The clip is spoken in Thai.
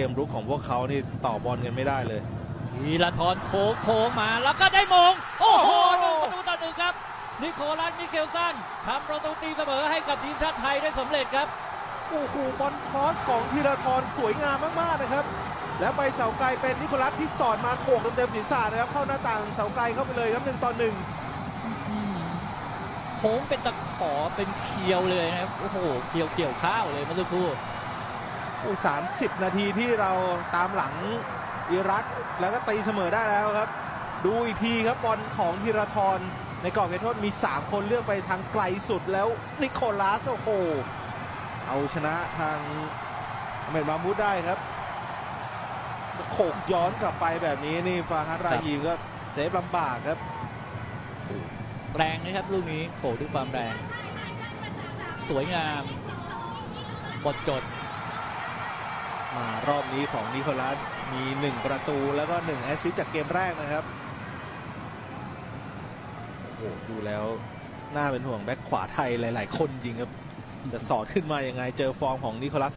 เกมรุกของพวกเขานี่ต่อบอลกันไม่ได้เลยธีรทรโค้งโค้งมาแล้วก็ได้มง โอ้โหหนึ่งประตูต่อหนึ่งครับ นิโคลัสมิเคลสันทำประตูตีเสมอให้กับทีมชาติไทยได้สำเร็จครับ โอ้โหบอลครอสของธีรทรสวยงามมากๆนะครับ แล้วไปเสาไกลเป็นนิโคลัสที่สอดมาโขกเต็มๆศีรษะนะครับ เข้าหน้าต่างเสาไกลเข้าไปเลยครับหนึ่งต่อหนึ่งอืมโค้งเป็นตะขอเป็นเคียวเลยนะครับ โอ้โหเกี่ยวเกี่ยวข้าวเลยเมื่อสักครู่โอ้ สามสิบนาทีที่เราตามหลังอิรักแล้วก็ตีเสมอได้แล้วครับ ดูอีกทีครับบอลของธีรทรในกรอบเขตโทษมี 3 คนเลือกไปทางไกลสุดแล้วนิโคลัสโอ้โหเอาชนะทางเมดมามูดได้ครับโขกย้อนกลับไปแบบนี้นี่ฟาฮัดราฮีมก็เซฟลำบากครับ แรงนะครับลูกนี้โขกด้วยความแรง สวยงามบดจด มารอบนี้ของนิโคลัสมี 1 ประตูแล้วก็ 1 แอสซิสต์จากเกมแรกนะครับ โอ้โหดูแล้วน่าเป็นห่วงแบ็คขวาไทยหลาย ๆ คนจริงครับ จะสอดขึ้นมายังไงเจอฟอร์มของนิโคลัส